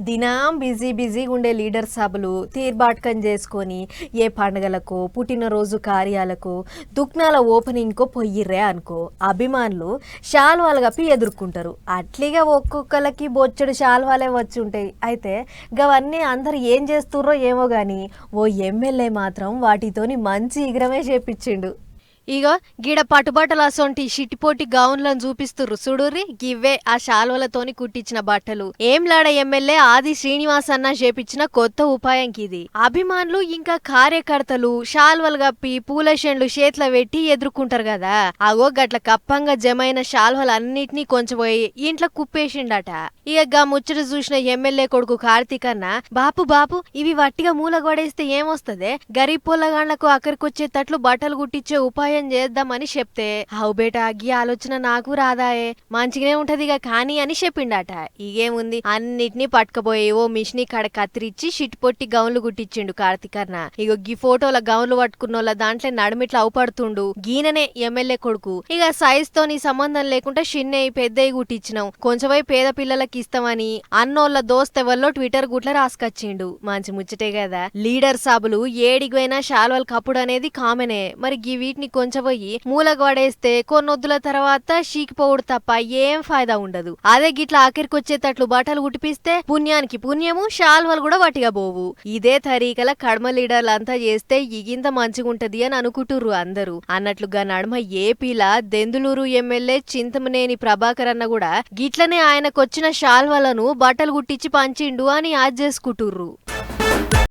దినం బిజీ బిజీగా ఉండే లీడర్ సభలు తీర్బాటకం చేసుకొని ఏ పండుగలకు పుట్టినరోజు కార్యాలకు దుక్నాల ఓపెనింగ్కో పొయ్యిర్రే అనుకో అభిమానులు శాల్వాలు కప్పి ఎదుర్కొంటారు. అట్లీగా ఒక్కొక్కరికి బొచ్చడు శాల్వాలే వచ్చి ఉంటాయి అయితే గవన్నీ అందరు ఏం చేస్తుర్రో ఏమో కానీ ఓ ఎమ్మెల్యే మాత్రం వాటితోని మంచి ఇగ్రమే చేపించిండు ఇగో గిడ పట్టుబట్టలు అసొంటి షిట్టిపోటి గౌన్లను చూపిస్తురు చూడుర్రి గివ్వే ఆ శాల్వలతోని కుట్టించిన బట్టలు. ఏంలాడ ఎమ్మెల్యే ఆది శ్రీనివాస్ అన్న చేపించిన కొత్త ఉపాయం ఇది అభిమానులు ఇంకా కార్యకర్తలు శాల్వలు కప్పి పూల షెండ్లు చేతిలో పెట్టి ఎదుర్కొంటారు కదా అగో గట్ల కప్పంగా జమైన శాల్వలన్నిటినీ కొంచెం పోయి ఇంట్లో కుప్పేసిండట. ఇక గా ముచ్చట చూసిన ఎమ్మెల్యే కొడుకు కార్తీక్ అన్న బాపు బాపు ఇవి వట్టిగా మూల గొడేస్తే ఏమొస్తదే? గరీబ్ పొల్లగాళ్ళకు అక్కడికొచ్చేటట్లు బట్టలు కుట్టించే ఉపాయం చేద్దామని చెప్తే హౌ బేటా గీ ఆలోచన నాకు రాదాయే. మంచిగానే ఉంటది ఇక కానీ అని చెప్పిండట. ఇగేముంది? అన్నిటినీ పట్టుకపోయి ఓ మిషిని కడ కత్తిరించి షిట్ పొట్టి గౌన్లు కుట్టించిండు కార్తీక్ అన్న. ఇగో గీ ఫోటోల గౌన్లు పట్టుకున్నోళ్ళ దాంట్లో నడుమిట్లా అవుపడుతుండు గీననే ఎమ్మెల్యే కొడుకు. ఇక సైజ్ తోని సంబంధం లేకుండా షిన్నయి పెద్దయి కుట్టించినాం కొంచెమై పేద పిల్లలకి ఇస్తామని అన్నోళ్ళ దోస్తెవల్లో ట్విట్టర్ గుట్ల రాసుకొచ్చిండు. మంచి ముచ్చటే కదా లీడర్ సాబులు ఏడిగైనా షాల్వల్ కప్పుడు అనేది కామనే. మరి గీ వీటిని కొంచెం పోయి కొన్నొద్దుల తర్వాత షీకిపోవుడు తప్ప ఏం ఫాయిదా ఉండదు. అదే గిట్ల ఆఖరికి వచ్చేటట్లు బట్టలు కుట్టిపిస్తే పుణ్యానికి పుణ్యము శాల్వలు కూడా వాటిగా పోవు ఇదే తరీకల కడమ లీడర్లు అంతా చేస్తే ఇగింత మంచిగుంటది అని అనుకుంటుర్రు అందరూ. అన్నట్లుగా నడుమ ఏపీలా దెందులూరు ఎమ్మెల్యే చింతమనేని ప్రభాకర్ అన్న కూడా గిట్లనే ఆయనకొచ్చిన శాల్వలను బట్టలు గుట్టించి పంచిండు అని యాద్ చేసుకుంటుర్రు.